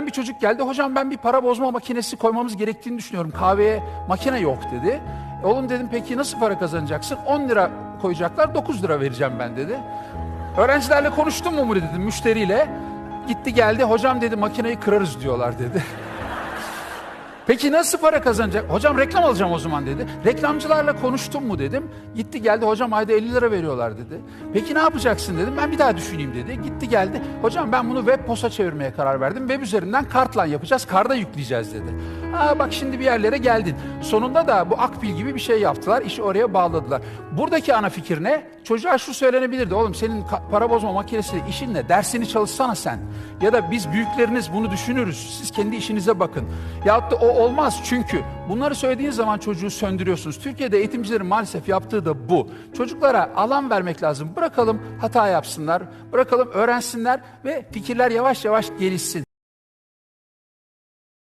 Bir çocuk geldi, hocam ben bir para bozma makinesi koymamız gerektiğini düşünüyorum. Kahveye makine yok dedi. E, oğlum dedim peki nasıl para kazanacaksın? 10 lira koyacaklar, 9 lira vereceğim ben dedi. Öğrencilerle konuştum mu dedim, müşteriyle. Gitti geldi, hocam dedi makineyi kırarız diyorlar dedi. Peki nasıl para kazanacak? Hocam reklam alacağım o zaman dedi. Reklamcılarla konuştum mu dedim. Gitti geldi hocam ayda 50 lira veriyorlar dedi. Peki ne yapacaksın dedim. Ben bir daha düşüneyim dedi. Gitti geldi. Hocam ben bunu web posta çevirmeye karar verdim. Web üzerinden kartla yapacağız. Karda yükleyeceğiz dedi. Aa bak şimdi bir yerlere geldin. Sonunda da bu akbil gibi bir şey yaptılar. İşi oraya bağladılar. Buradaki ana fikir ne? Çocuğa şu söylenebilirdi. Oğlum senin para bozma makinesi işin ne? Dersini çalışsana sen. Ya da biz büyükleriniz bunu düşünürüz. Siz kendi işinize bakın. Yahut da o olmaz çünkü bunları söylediğiniz zaman çocuğu söndürüyorsunuz. Türkiye'de eğitimcilerin maalesef yaptığı da bu. Çocuklara alan vermek lazım. Bırakalım hata yapsınlar. Bırakalım öğrensinler ve fikirler yavaş yavaş gelişsin.